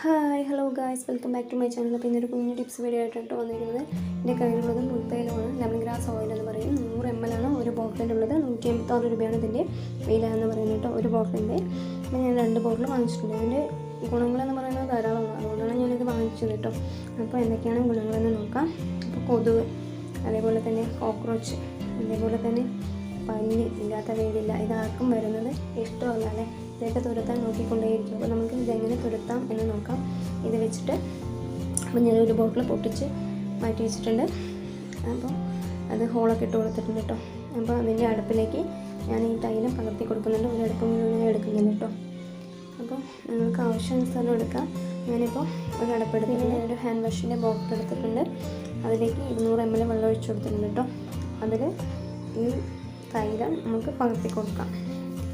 Hi hello guys welcome back to my channel അപ്പോൾ ഇന്നൊരു കുഞ്ഞു ടിപ്സ് വീഡിയോ ആയിട്ടാണ് വന്നിരിക്കുന്നത്. എന്റെ കയ്യിലുള്ളത് മുൽത്തൈലമാണ് ലെമൺ ഗ്രാസ് ഓയിൽ എന്ന് പറയും. നൂറ് എം എൽ ആണ് ഒരു ബോട്ടിലുള്ളത് നൂറ്റി എൺപത്താറ് രൂപയാണ് ഇതിന്റെ വില എന്ന് പറയുന്നത് കേട്ടോ. ഒരു ബോട്ടിലിന്റെ അപ്പോൾ ഞാൻ രണ്ട് ബോട്ടിൽ വാങ്ങിച്ചിട്ടുണ്ട്. ഇതിന്റെ ഗുണങ്ങളെന്ന് പറയുന്നത് ധാരാളമാണ് അതുകൊണ്ടാണ് ഞാനിത് വാങ്ങിച്ചത് കേട്ടോ. അപ്പോൾ എന്തൊക്കെയാണ് ഗുണങ്ങളെന്ന് നോക്കാം. അപ്പോൾ കൊതുക് അതേപോലെ തന്നെ കോക്രോച്ച് അതേപോലെ തന്നെ പനി ഇല്ലാത്ത വീടില്ല ഇതാർക്കും വരുന്നത് ഇഷ്ടമല്ല അല്ലേ ഇതൊക്കെ തുരത്താൻ നോക്കിക്കൊണ്ടേയിരിക്കും. അപ്പോൾ നമുക്ക് ഇതെങ്ങനെ തുരത്താം എന്ന് നോക്കാം. ഇത് വെച്ചിട്ട് അപ്പോൾ ഞാനൊരു ബോട്ടിൽ പൊട്ടിച്ച് മാറ്റി വെച്ചിട്ടുണ്ട്. അപ്പോൾ അത് ഹോളൊക്കെ ഇട്ട് കൊടുത്തിട്ടുണ്ട് കേട്ടോ. അപ്പോൾ അതിന്റെ അടുപ്പിലേക്ക് ഞാൻ ഈ തൈലം പകർത്തി കൊടുക്കുന്നുണ്ട്. ഒരു അടുപ്പ് മുഴുവൻ എടുക്കുന്നുണ്ട് കേട്ടോ. അപ്പോൾ നിങ്ങൾക്ക് ആവശ്യാനുസരണം എടുക്കാം. ഞാനിപ്പോൾ ഒരു അടപ്പെടുത്ത് ഞാൻ ഒരു ഹാൻഡ് വാഷിന്റെ ബോട്ടിൽ എടുത്തിട്ടുണ്ട്. അതിലേക്ക് ഇരുന്നൂറ് എം എൽ വെള്ളം ഒഴിച്ചു കൊടുത്തിട്ടുണ്ട് കേട്ടോ. അതിൽ ഈ തൈലം നമുക്ക് പകർത്തി കൊടുക്കാം.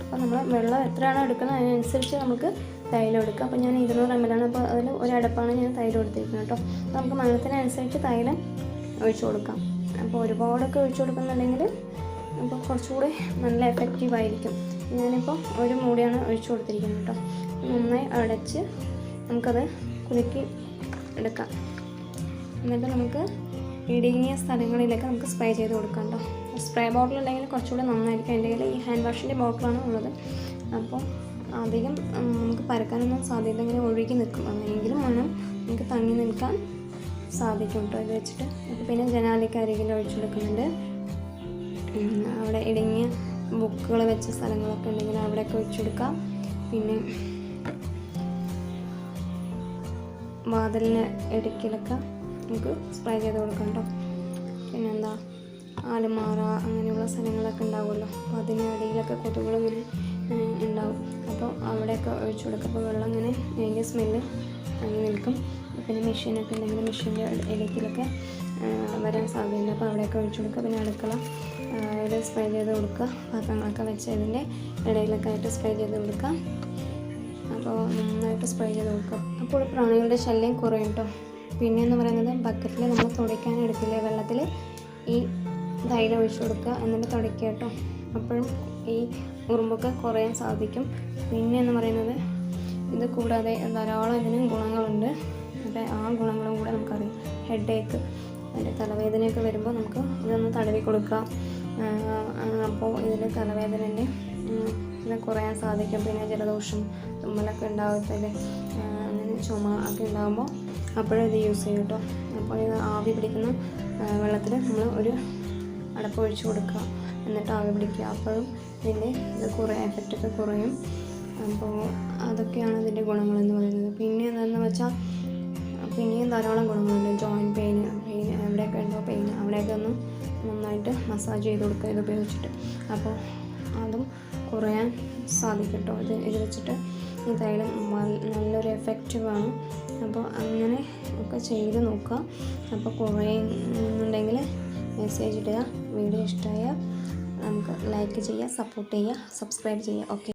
അപ്പോൾ നമ്മൾ വെള്ളം എത്രയാണോ എടുക്കുന്നത് അതിനനുസരിച്ച് നമുക്ക് തൈലം എടുക്കാം. അപ്പോൾ ഞാൻ ഇരുന്നൂറ് എം ആണ്. അപ്പോൾ അതിൽ ഒരടപ്പാണ് ഞാൻ തൈലം എടുത്തിരിക്കുന്നത് കേട്ടോ. അപ്പോൾ നമുക്ക് മണത്തിനനുസരിച്ച് തൈലം ഒഴിച്ചു കൊടുക്കാം. അപ്പോൾ ഒരുപാടൊക്കെ ഒഴിച്ചു കൊടുക്കുന്നുണ്ടെങ്കിൽ അപ്പോൾ കുറച്ചുകൂടി നല്ല എഫക്റ്റീവ് ആയിരിക്കും. ഞാനിപ്പോൾ ഒരു മൂടിയാണ് ഒഴിച്ചു കൊടുത്തിരിക്കുന്നത് കേട്ടോ. നന്നായി അടച്ച് നമുക്കത് കുലുക്കി എടുക്കാം. എന്നിട്ട് നമുക്ക് ഇടുങ്ങിയ സ്ഥലങ്ങളിലൊക്കെ നമുക്ക് സ്പ്രേ ചെയ്ത് കൊടുക്കാം കേട്ടോ സ്പ്രേ ബോട്ടിൽ ഉണ്ടെങ്കിൽ കുറച്ചുകൂടെ നന്നായിരിക്കും. എന്റെ കയ്യിൽ ഈ ഹാൻഡ് വാഷിന്റെ ബോട്ടിലാണ് ഉള്ളത്. അപ്പോൾ അധികം നമുക്ക് പരക്കാനൊന്നും സാധ്യത ഇങ്ങനെ ഒഴുകി നിൽക്കും. അങ്ങനെയെങ്കിലും മണം നമുക്ക് തങ്ങി നിൽക്കാൻ സാധിക്കും കേട്ടോ ഇത് വെച്ചിട്ട് അപ്പോൾ പിന്നെ ജനാലയ്ക്ക് അരികിൽ ഒഴിച്ചെടുക്കുന്നുണ്ട് അവിടെ ഇടുങ്ങിയ ബുക്കുകൾ വെച്ച സ്ഥലങ്ങളൊക്കെ ഉണ്ടെങ്കിൽ അവിടെയൊക്കെ വെച്ചെടുക്കാം പിന്നെ വാതിലിന് ഇടുക്കിലൊക്കെ നമുക്ക് സ്പ്രേ ചെയ്ത് കൊടുക്കാം കേട്ടോ പിന്നെന്താ? ആലുമാറ അങ്ങനെയുള്ള സ്ഥലങ്ങളൊക്കെ ഉണ്ടാവുമല്ലോ. അപ്പോൾ അതിന് കൊതുകുകൾ ഇങ്ങനെ ഉണ്ടാവും. അപ്പോൾ അവിടെയൊക്കെ ഒഴിച്ചു കൊടുക്കും. അപ്പോൾ വെള്ളം ഇങ്ങനെ അതിന്റെ സ്മെല്ല് അങ്ങനെ നിൽക്കും. പിന്നെ മെഷീനൊക്കെ ഉണ്ടെങ്കിൽ മെഷീന്റെ ഇടയ്ക്കിലൊക്കെ വരാൻ സാധ്യതയുണ്ട്. അപ്പോൾ അവിടെയൊക്കെ ഒഴിച്ചു കൊടുക്കുക. പിന്നെ അടുക്കള ഇവിടെ സ്പ്രേ ചെയ്ത് കൊടുക്കുക. പാത്രങ്ങളൊക്കെ വെച്ച് അതിന്റെ ഇടയിലൊക്കെ ആയിട്ട് സ്പ്രേ ചെയ്ത് കൊടുക്കുക. അപ്പോൾ നന്നായിട്ട് സ്പ്രേ ചെയ്ത് കൊടുക്കുക. അപ്പോൾ പ്രാണികളുടെ ശല്യം കുറയും കേട്ടോ പിന്നെ എന്ന് പറയുന്നത് ബക്കറ്റിൽ നമ്മൾ തുടയ്ക്കാൻ എടുക്കില്ലേ വെള്ളത്തിൽ ഈ തൈലം ഒഴിച്ചു കൊടുക്കുക എന്നിട്ട് തുടയ്ക്കുക കേട്ടോ. അപ്പോഴും ഈ ഉറുമ്പൊക്കെ കുറയാൻ സാധിക്കും. പിന്നെ എന്ന് പറയുന്നത് ഇത് കൂടാതെ ധാരാളം ഇതിന് ഗുണങ്ങളുണ്ട്. അപ്പോൾ ആ ഗുണങ്ങളും കൂടെ നമുക്കറിയാം. ഹെഡ് ഏക്ക് അതിന്റെ തലവേദനയൊക്കെ വരുമ്പോൾ നമുക്ക് ഇതൊന്ന് തടവി കൊടുക്കുക. അപ്പോൾ ഇതിന്റെ തലവേദനേന്റെ ഇത് കുറയാൻ സാധിക്കും. പിന്നെ ജലദോഷം തുമ്മലൊക്കെ ഉണ്ടാകത്തില്ലേ അങ്ങനെ ചുമ ഒക്കെ ഉണ്ടാകുമ്പോൾ അപ്പോഴും ഇത് യൂസ് ചെയ്യും കേട്ടോ. അപ്പോൾ ആവി പിടിക്കുന്ന വെള്ളത്തിൽ നമ്മൾ ഒരു അടപ്പ് ഒഴിച്ച് കൊടുക്കുക. എന്നിട്ട് ആവി പിടിക്കുക. അപ്പോഴും ഇതിന്റെ ഇത് കുറേ എഫക്റ്റൊക്കെ കുറയും. അപ്പോൾ അതൊക്കെയാണ് ഇതിന്റെ ഗുണങ്ങളെന്ന് പറയുന്നത്. പിന്നെ എന്താണെന്ന് വെച്ചാൽ പിന്നെയും ധാരാളം ഗുണങ്ങളുണ്ട്. ജോയിന്റ് പെയിൻ പെയിൻ എവിടെയൊക്കെ ഉണ്ടോ പെയിൻ അവിടെയൊക്കെ ഒന്ന് നന്നായിട്ട് മസാജ് ചെയ്ത് കൊടുക്കുക ഇത് ഉപയോഗിച്ചിട്ട്. അപ്പോൾ അതും കുറയാൻ സാധിക്കും കേട്ടോ. ഇത് ഇത് വെച്ചിട്ട് ഈ തൈലം നല്ലൊരു എഫക്റ്റീവാണ് അപ്പോൾ അങ്ങനെ ഒക്കെ ചെയ്ത് നോക്കുക. അപ്പോൾ കുറയുന്നുണ്ടെങ്കിൽ മെസ്സേജ് ഇടുക. വീഡിയോ ഇഷ്ടമായ നമുക്ക് ലൈക്ക് ചെയ്യുക സപ്പോർട്ട് ചെയ്യുക സബ്സ്ക്രൈബ് ചെയ്യുക. ഓക്കെ